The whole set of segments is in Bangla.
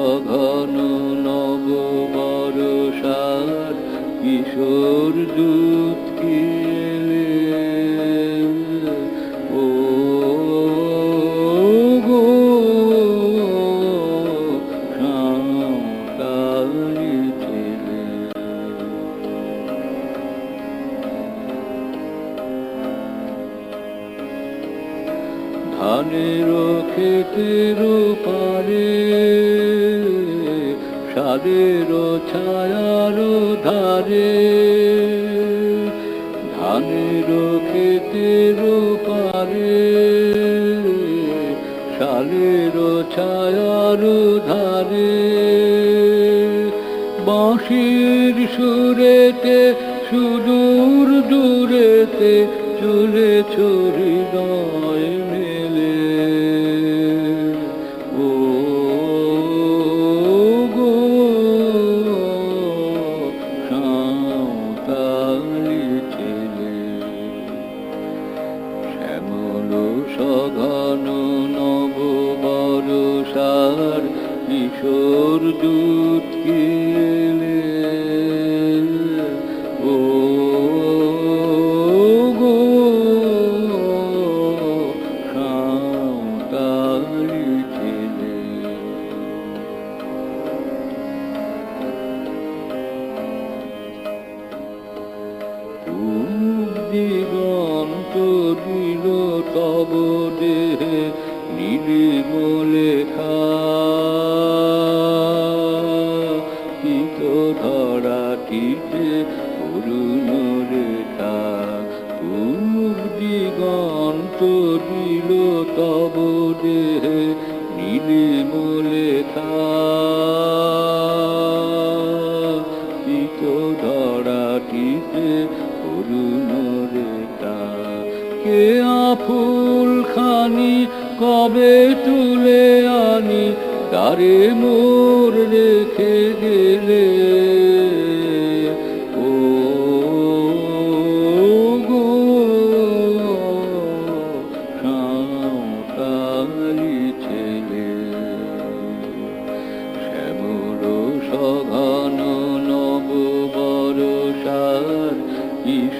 সঘন নব বরসার কিশোর দূত ও গো ধানের ক্ষেতের পারে সাদের ছায়ার ধারে, ধানের ক্ষেতের পারে শালের ছায়ার ধারে। বাঁশির সুরেতে, সুদূর দূরেতে চলে ছড়ি নয় দূত এলে ও গো সাঁওতালি ছেলে দিগন্ত দেহে ধরাটিতে অরুণ রেখা পূব দিগন্ত দিল তব দেহে নীলিম লেখা পিত ধরাটিতে অরুণ রেখা, কে ফুল খানি কবে তুলে আনি? দারে মোর রেখে গেলে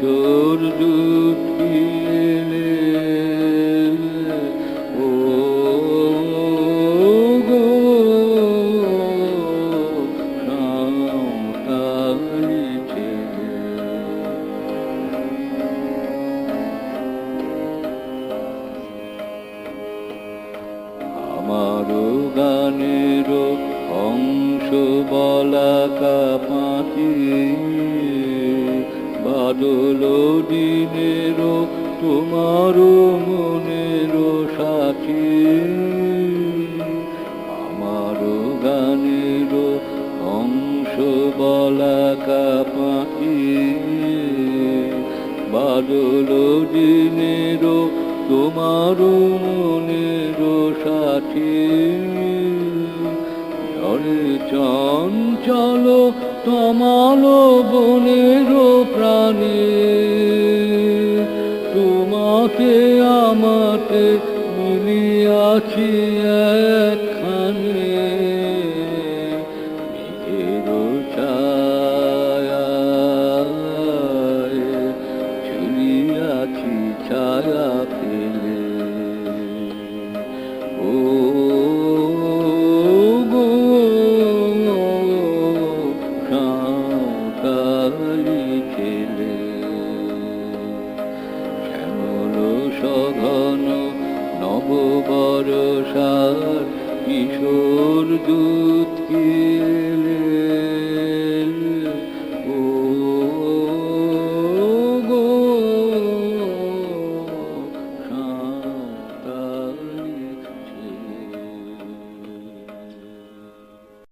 কিশোর দূত ও গো সাঁওতালি ছেলে। আমারও গানের অংশ বলা কাপাতি। বাদল দিনের তোমারও মনের সাথী। আমারও গানের অংশ বলা কাপাতি বাদল দিনের তোমার মনের সাথী। চঞ্চল তমাল বনের প্রাণে তোমাকে আমাকে মিলিয়াছি একখানে ছেলে শ্যামল সঘন কিশোর দুধ কি